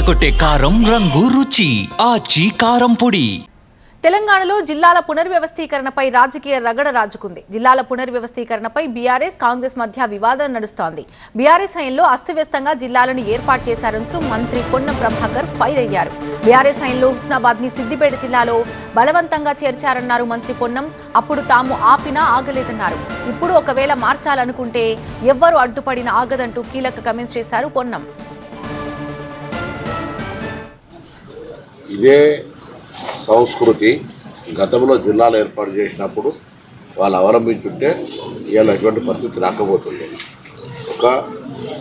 అదరగొట్టే కారం రంగు రుచి ఆచి కారం పొడి. తెలంగాణలో జిల్లాల పునర్వ్యవస్థీకరణపై రాజకీయ రగడ రాజుకుంది. జిల్లాల పునర్వ్యవస్థీకరణపై బీఆర్ఎస్ కాంగ్రెస్ మధ్య వివాదం నడుస్తోంది. బీఆర్ఎస్ హయంలో అస్తవ్యస్తంగా జిల్లాలను ఏర్పాటు చేశారంటూ మంత్రి పొన్నం ప్రభాకర్ ఫైర్ అయ్యారు. బీఆర్ఎస్ హయంలో హుస్నాబాద్ని సిద్దిపేట జిల్లాలో బలవంతంగా చేర్చారన్నారు మంత్రి పొన్నం. అప్పుడు తాము ఆపినా ఆగలేదన్నారు. ఇప్పుడు ఒకవేళ మార్చాలనుకుంటే ఎవ్వరు అడ్డుపడిన ఆగదంటూ కీలక కమెంట్స్ చేశారు పొన్నం. ఇదే సంస్కృతి గతంలో జిల్లాలు ఏర్పాటు చేసినప్పుడు వాళ్ళు అవలంబించుంటే ఇవాళ ఎటువంటి పరిస్థితి రాకపోతుండే. ఒక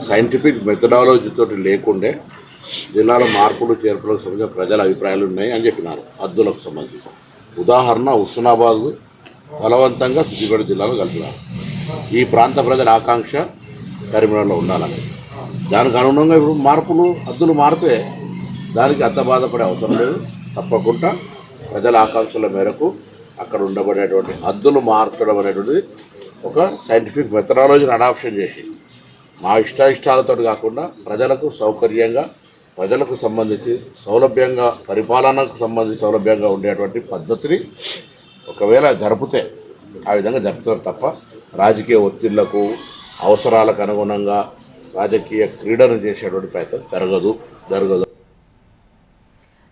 సైంటిఫిక్ మెథడాలజీతో లేకుండే జిల్లాలో మార్పులు చేర్పులకు సంబంధించిన ప్రజల అభిప్రాయాలు ఉన్నాయి అని చెప్పినారు హద్దులకు సంబంధించి. ఉదాహరణ హుస్నాబాద్ బలవంతంగా సిద్దిపేట జిల్లాలో కలిపినారు. ఈ ప్రాంత ప్రజల ఆకాంక్ష కరీంనగర్లో ఉండాలని. దానికి అనుగుణంగా ఇప్పుడు మార్పులు హద్దులు మారితే దానికి అంత బాధపడే అవసరం లేదు. తప్పకుండా ప్రజల ఆకాంక్షల మేరకు అక్కడ ఉండబడేటువంటి హద్దులు మార్చడం అనేటువంటిది ఒక సైంటిఫిక్ మెథడాలజీని అడాప్షన్ చేసి మా ఇష్టాయిష్టాలతో కాకుండా ప్రజలకు సౌకర్యంగా ప్రజలకు సంబంధించి సౌలభ్యంగా పరిపాలనకు సంబంధించి సౌలభ్యంగా ఉండేటువంటి పద్ధతిని ఒకవేళ జరుపుతే ఆ విధంగా జరుపుతారు తప్ప రాజకీయ ఒత్తిళ్ళకు అవసరాలకు అనుగుణంగా రాజకీయ క్రీడను చేసేటువంటి ప్రయత్నం జరగదు జరగదు.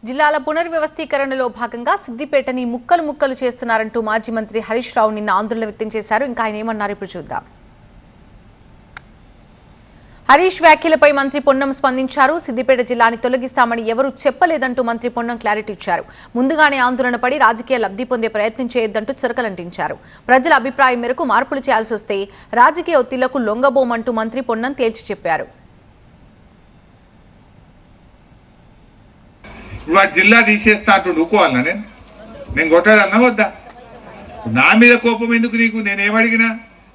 జిల్లాల పునర్వ్యవస్థీకరణలో భాగంగా సిద్దిపేటని ముక్కలు ముక్కలు చేస్తున్నారంటూ మాజీ మంత్రి హరీష్ రావు నిన్న ఆందోళన వ్యక్తం చేశారు. ఇంకా ఆయన ఏమన్నారు ఇప్పుడు చూద్దాం. హరీష్ వ్యాఖ్యలపై మంత్రి పొన్నం స్పందించారు. సిద్దిపేట జిల్లాని తొలగిస్తామని ఎవరూ చెప్పలేదంటూ మంత్రి పొన్నం క్లారిటీ ఇచ్చారు. ముందుగానే ఆందోళన పడి రాజకీయ లబ్ధి పొందే ప్రయత్నం చేయొద్దంటూ చురకలంటించారు. ప్రజల అభిప్రాయం మేరకు మార్పులు చేయాల్సి వస్తే రాజకీయ ఒత్తిళ్ళకు లొంగబోమంటూ మంత్రి పొన్నం తేల్చి చెప్పారు. ఇప్పుడు ఆ జిల్లా తీసేస్తా అంటుండు ఊకోవాలనా నేను? నేను కొట్టాడన్నా వద్దా? నా మీద కోపం ఎందుకు నీకు? నేనేమడిగినా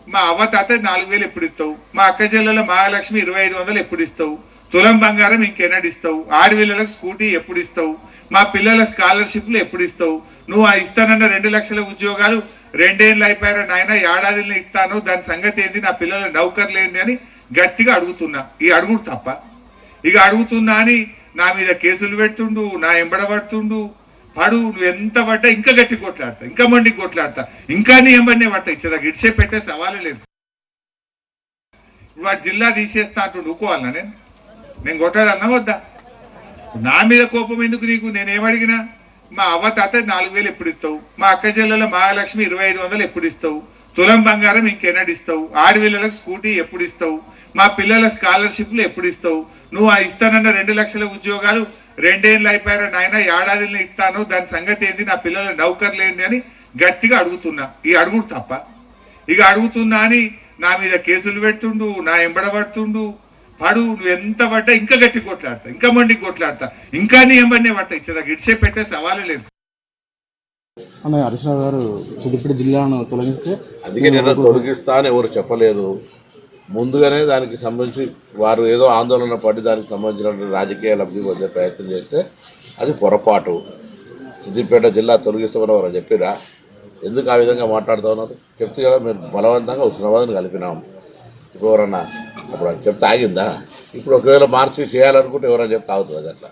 మా అవ్వ తాత నాలుగు వేలు ఎప్పుడు ఇస్తావు? మా అక్క జిల్లాలో మహాలక్ష్మి ఇరవై ఐదు వందలు ఎప్పుడు ఇస్తావు? తులం బంగారం ఇంకెన్నడు ఇస్తావు? ఆడపిల్లలకు స్కూటీ ఎప్పుడు ఇస్తావు? మా పిల్లల స్కాలర్షిప్లు ఎప్పుడు ఇస్తావు? నువ్వు ఆ ఇస్తానన్న రెండు లక్షల ఉద్యోగాలు రెండేళ్ళు అయిపోయారా నాయన? ఏడాదిలో ఇస్తాను? దాని సంగతి ఏంది? నా పిల్లల నౌకర్లు ఏంది అని గట్టిగా అడుగుతున్నా. ఈ అడుగుడు తప్ప. ఇక అడుగుతున్నా అని నా మీద కేసులు పెడుతుండు నా ఎంబడబడుతుండు పడు నువ్వు ఎంత పడ్డా ఇంకా గట్టి కొట్లాడతా ఇంకా మండి కొట్లాడతా. ఇంకా నీ ఎంబడినే పట్ట ఇచ్చేదా ఇడిచే పెట్టే సవాలే లేదు. ఇప్పుడు ఆ జిల్లా తీసేస్తా అంటుండు ఊకోవాలనా నేను? నేను కొట్టాలన్నా వద్దా? నా మీద కోపం ఎందుకు నీకు? నేనేమడిగినా? మా అవ్వ తాత నాలుగు వేలు ఎప్పుడు ఇస్తావు? మా అక్క జిల్లాలో మహాలక్ష్మి ఇరవై ఐదు వందలు ఎప్పుడు ఇస్తావు? తులం బంగారం ఇంకెన్నడిస్తావు? ఇస్తావు స్కూటీ ఎప్పుడు ఇస్తావు? మా పిల్లల స్కాలర్షిప్లు ఎప్పుడు ఇస్తావు? నువ్వు ఆ ఇస్తానన్న రెండు లక్షల ఉద్యోగాలు రెండేళ్ళు అయిపోయారా నాయన? ఏడాదిలో ఇస్తాను. దాని సంగతి ఏంది? నా పిల్లల నౌకర్లు ఏంది అని గట్టిగా అడుగుతున్నా. ఈ అడుగుడు తప్ప. ఇక అడుగుతున్నా అని నా మీద కేసులు పెడుతుండు నా ఎంబడబడుతుండు పడు నువ్వు ఎంత పడ్డా ఇంకా గట్టి కొట్లాడతా. ఇంకా మండి కొట్లాడతా. ఇంకా నీ ఎంబడినే పట్ట ఇచ్చేదా ఇడిచే పెట్టే సవాలే లేదు. అన్న హరీశ్రావు గారు సిద్దిపేట జిల్లాను తొలగిస్తే అందుకే నేను తొలగిస్తా అని ఎవరు చెప్పలేదు. ముందుగానే దానికి సంబంధించి వారు ఏదో ఆందోళన పడి దానికి సంబంధించిన రాజకీయ లబ్ధి పొందే ప్రయత్నం చేస్తే అది పొరపాటు. సిద్దిపేట జిల్లా తొలగిస్తామని వారు చెప్పిరా? ఎందుకు ఆ విధంగా మాట్లాడుతూ ఉన్నారు? చెప్తే కదా మేము బలవంతంగా ఉష్ణవాదం కలిపినాం. ఇప్పుడు ఎవరన్నా అప్పుడు చెప్తే ఆగిందా? ఇప్పుడు ఒకవేళ మార్చి చేయాలనుకుంటే ఎవరైనా చెప్తే ఆగుతుంది అది అట్లా?